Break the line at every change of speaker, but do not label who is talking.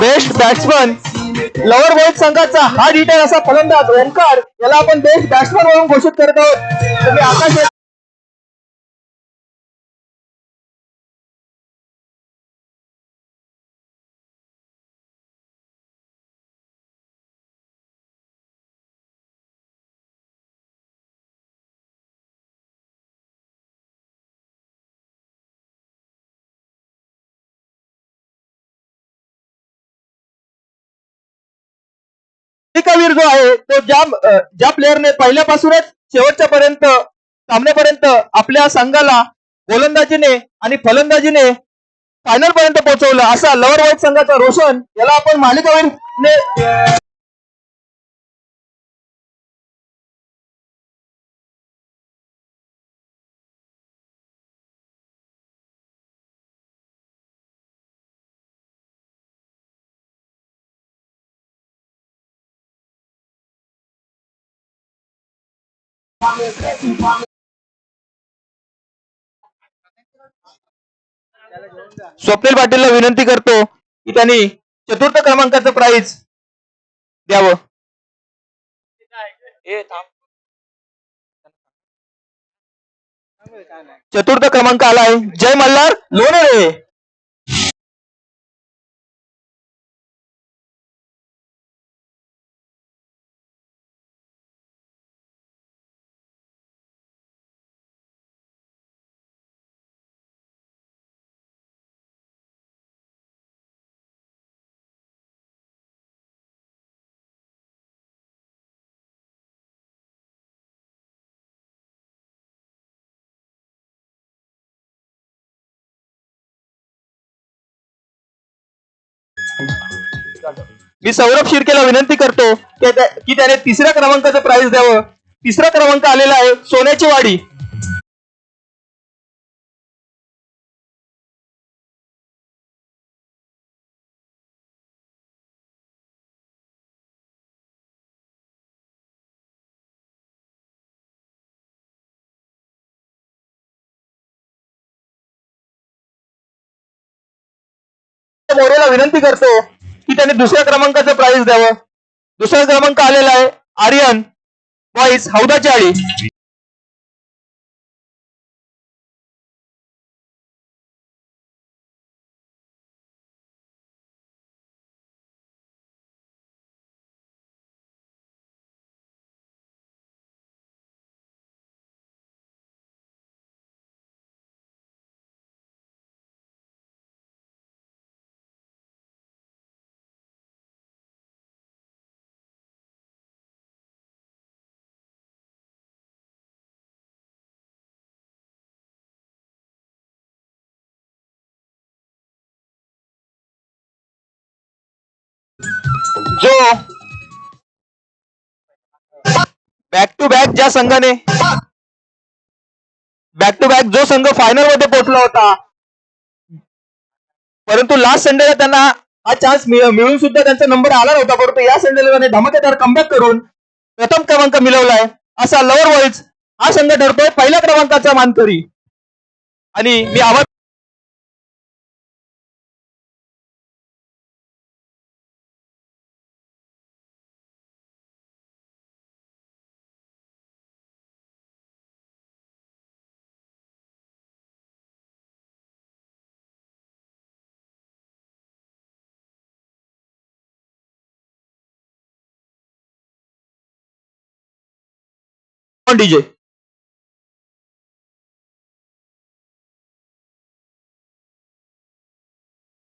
Best batsman lover ball संघाचा हा detail असा फलंदाज ओंकार याला आपण बेस्ट बॅट्समन म्हणून घोषित करत आहोत. तुम्ही आकाश वीर जो आहे तो ज्या ज्या प्लेअरने पहिल्यापासूनच शेवटच्या पर्यंत सामन्यापर्यंत आपल्या संघाला गोलंदाजीने आणि फलंदाजीने फायनल पर्यंत पोहोचवलं असा लवर वाईट संघाचा रोशन याला आपण मालिकावीरने स्वप्नील पाटीलला विनंती करतो की त्यांनी चतुर्थ क्रमांकाचं प्राइज द्यावं. चतुर्थ क्रमांक आलाय. जय मल्हार लोणेरे मी सौरभ शिर्केला विनंती करतो की त्याने तिसऱ्या क्रमांकाचं प्राइस द्यावं. तिसरा क्रमांक आलेला आहे सोन्याची वाडी. मोरेला विनंती करतो की त्याने दुसऱ्या क्रमांकाचं प्राइज द्यावं. दुसरा क्रमांक आलेला आहे आर्यन बॉईज हौदाची आळी जो बॅक टू बॅक ज्या संघाने बॅक टू बॅक जो संघ फायनलमध्ये पोहोचला होता परंतु लास्ट संडेला त्यांना हा चान्स मिळून सुद्धा त्यांचा नंबर आला नव्हता परंतु या संडेला धमाकेदार कमबॅक करून प्रथम क्रमांक मिळवलाय असा लवर वॉईज हा संघ ठरतोय पहिल्या क्रमांकाचा मानकरी. आणि मी आवाज કોણ ડીજે.